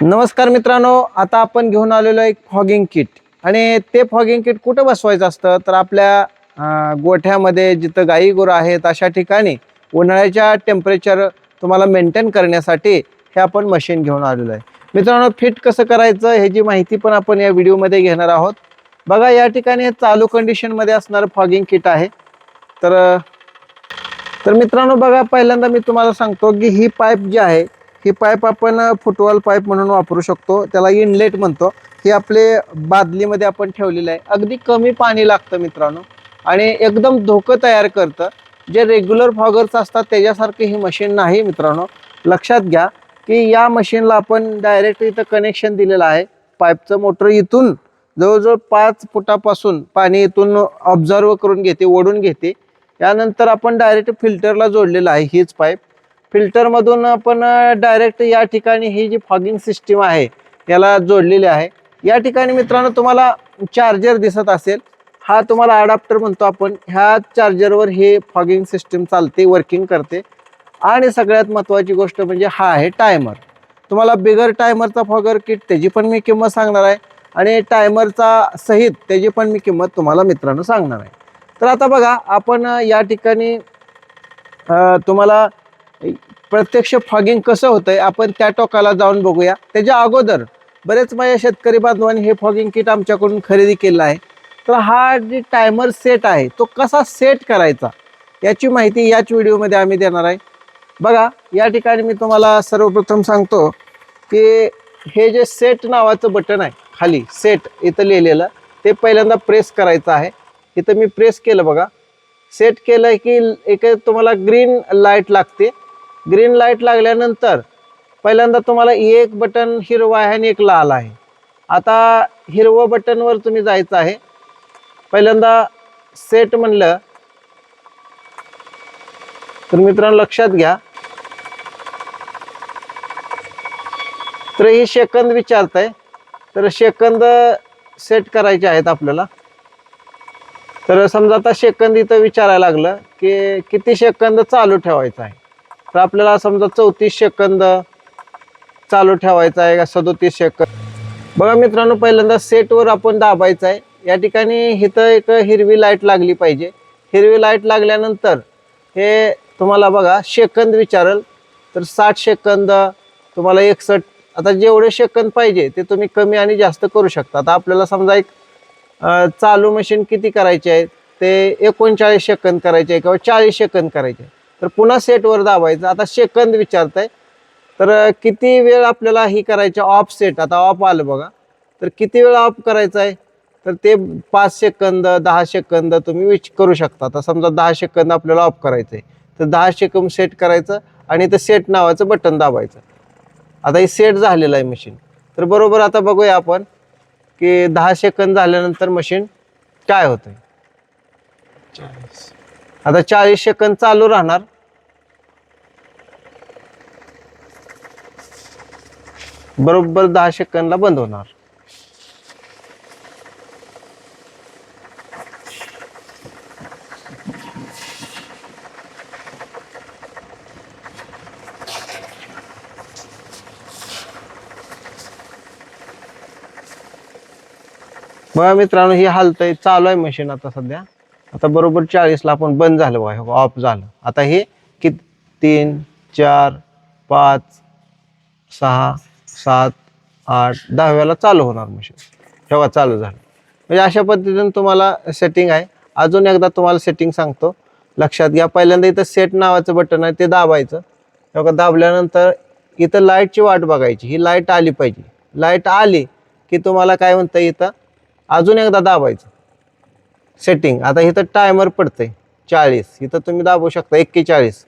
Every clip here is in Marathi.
नमस्कार मित्रांनो आता आपण घेऊन आलेलो एक फॉगिंग किट आणि ते फॉगिंग किट कुठं बसवायचं असतं? तर आपल्या गोठ्यामध्ये जिथं गाई गुरं आहेत अशा ठिकाणी उन्हाळ्याच्या टेम्परेचर तुम्हाला मेंटेन करण्यासाठी हे आपण मशीन घेऊन आलेलो आहे. मित्रांनो फिट कसं करायचं ह्याची माहिती पण आपण या व्हिडिओमध्ये घेणार आहोत. बघा या ठिकाणी हे चालू कंडिशनमध्ये असणारं फॉगिंग किट आहे. तर तर मित्रांनो बघा पहिल्यांदा मी तुम्हाला सांगतो की ही पाईप जी आहे ही पाईप आपण फुटवॉल पाईप म्हणून वापरू शकतो. त्याला इनलेट म्हणतो. हे आपले बादलीमध्ये आपण ठेवलेलं आहे. अगदी कमी पाणी लागतं मित्रांनो. आणि एकदम धोकं तयार करतं. जे रेग्युलर फॉगर्स असतात त्याच्यासारखी ही मशीन नाही मित्रांनो. लक्षात घ्या की या मशीनला आपण डायरेक्ट इथं कनेक्शन दिलेलं आहे. पाईपचं मोटर इथून जवळजवळ पाच फुटापासून पाणी इथून ऑब्झर्व करून घेते ओढून घेते. यानंतर आपण डायरेक्ट फिल्टरला जोडलेलं आहे हीच पाईप. फिल्टरमधून आपण डायरेक्ट या ठिकाणी ही जी फॉगिंग सिस्टीम आहे याला जोडलेली आहे. या ठिकाणी मित्रांनो तुम्हाला चार्जर दिसत असेल. हा तुम्हाला अडॅप्टर म्हणतो आपण. ह्या चार्जरवर हे फॉगिंग सिस्टीम चालते वर्किंग करते. आणि सगळ्यात महत्त्वाची गोष्ट म्हणजे हा आहे टायमर तुम्हाला बिगर टायमरचा फॉगर किट त्याची पण मी किंमत सांगणार आहे. आणि टायमरचा सहित त्याची पण मी किंमत तुम्हाला मित्रांनो सांगणार आहे. तर आता बघा आपण या ठिकाणी तुम्हाला प्रत्यक्ष फॉगिंग कसं होतंय आपण त्या टोकाला जाऊन बघूया. त्याच्या अगोदर बरेच माझ्या शेतकरी बांधवांनी हे फॉगिंग किट आमच्याकडून खरेदी केलं आहे. तर हा जे टायमर सेट आहे तो कसा सेट करायचा याची माहिती याच व्हिडिओमध्ये आम्ही देणार आहे. बघा या ठिकाणी मी तुम्हाला सर्वप्रथम सांगतो की हे जे सेट नावाचं बटन आहे खाली सेट इथं लिहिलेलं ते पहिल्यांदा प्रेस करायचं आहे. इथं मी प्रेस केलं बघा. सेट केलं की एक तुम्हाला ग्रीन लाइट लागते. ग्रीन लाइट लागल्यानंतर पहिल्यांदा तुम्हाला एक बटन हिरवा आहे आणि एक लाल आहे. आता हिरवं बटनवर तुम्ही जायचं आहे. पहिल्यांदा सेट म्हणलं. तर मित्रांनो लक्षात घ्या. तर ही सेकंद विचारताय. तर सेकंद सेट करायचे आहेत आपल्याला. तर समजा आता सेकंद इथं विचारायला लागलं की किती सेकंद चालू ठेवायचं आहे? तर आपल्याला समजा चौतीस सेकंद चालू ठेवायचा आहे का? सदोतीस सेकंद. बघा मित्रांनो पहिल्यांदा सेटवर आपण दाबायचं आहे. या ठिकाणी इथं एक हिरवी लाइट लागली पाहिजे. हिरवी लाइट लागल्यानंतर हे तुम्हाला बघा सेकंद विचारल तर साठ सेकंद तुम्हाला एकसष्ट. आता जेवढे सेकंद पाहिजे ते तुम्ही कमी आणि जास्त करू शकता. आता आपल्याला समजा एक चालू मशीन किती करायचे आहे ते एकोणचाळीस सेकंद करायचे आहे किंवा चाळीस सेकंद करायचे आहे. तर पुन्हा सेटवर दाबायचं. आता सेकंद विचारताय. तर किती वेळ आपल्याला ही करायची? ऑफ सेट आता ऑफ आलं बघा. तर किती वेळ ऑफ करायचं आहे तर ते पाच सेकंद दहा सेकंद तुम्ही विच करू शकता. आता समजा दहा सेकंद आपल्याला ऑफ करायचं आहे तर दहा सेकंद सेट करायचं आणि ते सेट नावाचं बटन दाबायचं. आता हे सेट झालेलं आहे मशीन तर बरोबर आता बघूया आपण की दहा सेकंद झाल्यानंतर मशीन काय होतं चाळीस. आता चाळीस सेकंद चालू राहणार. बरोबर दहा सेकंदला बंद होणार. बघा मित्रांनो ही हालत आहे चालू आहे मशीन आता सध्या. आता बरोबर चाळीसला आपण बंद झालं बघा ऑफ झालं. आता हे किती तीन चार पाच सहा सात आठ दहाव्याला चालू होणार मशीन तेव्हा चालू झालं. म्हणजे अशा पद्धतीने तुम्हाला सेटिंग आहे. अजून एकदा तुम्हाला सेटिंग सांगतो. लक्षात घ्या पहिल्यांदा इथं सेट नावाचं बटन आहे ते दाबायचं. तेव्हा दाबल्यानंतर इथं लाईटची वाट बघायची. ही लाइट आली पाहिजे. लाइट आली की तुम्हाला काय म्हणतं इथं? अजून एकदा दाबायचं. सेटिंग आता इथं टायमर पडतंय. चाळीस. इथं तुम्ही दाबू शकता एक्केचाळीस.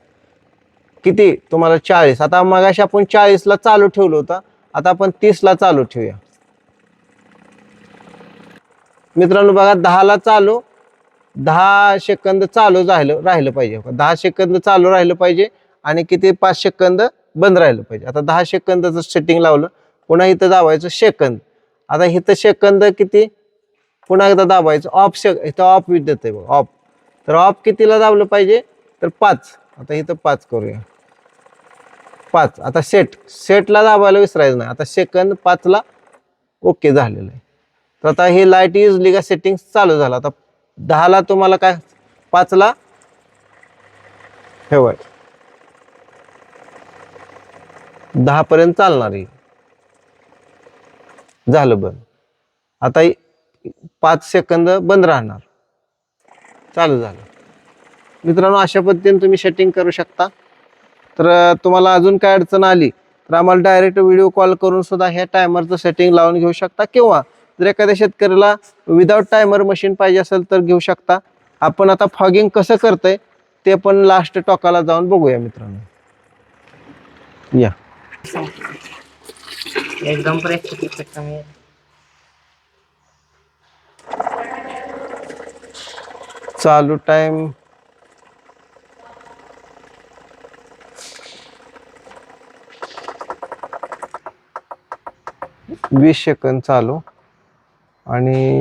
किती? तुम्हाला चाळीस. आता मगाशी आपण चाळीसला चालू ठेवलं होतं. आता आपण तीसला चालू ठेवूया. मित्रांनो बघा दहाला चालू. दहा सेकंद चालू राहिलं राहिलं पाहिजे. दहा सेकंद चालू राहिलं पाहिजे आणि किती? पाच सेकंद बंद राहिलं पाहिजे. आता दहा सेकंदाचं सेटिंग लावलं. पुन्हा इथं दाबायचं सेकंद. आता इथं सेकंद किती? पुन्हा एकदा दाबायचं. ऑफ शक इथं ऑफ विथ देते बघ. ऑफ तर ऑफ कितीला दाबलं पाहिजे? तर पाच. आता इथं पाच करूया. पाच. आता सेट सेटला दाबायला विसरायचं नाही. आता सेकंद पाचला ओके झालेलं आहे. तर आता हे लाइट इजली का सेटिंग चालू झालं. आता दहाला तुम्हाला काय? पाचला ठेवाय दहापर्यंत चालणार आहे. झालं बंद. आता पाच सेकंद बंद राहणार. चालू झालं. मित्रांनो अशा पद्धतीने तुम्ही सेटिंग करू शकता. तर तुम्हाला अजून काय अडचण आली तर आम्हाला डायरेक्ट व्हिडिओ कॉल करून सुद्धा ह्या टायमरचं सेटिंग लावून घेऊ शकता. किंवा जर एखाद्या शेतकऱ्याला विदाऊट टायमर मशीन पाहिजे असेल तर घेऊ शकता. आपण आता फॉगिंग कसं करतंय ते पण लास्ट टॉकाला जाऊन बघूया मित्रांनो. या. एकदम चालू टाइम वीस सेकंद चालू. आणि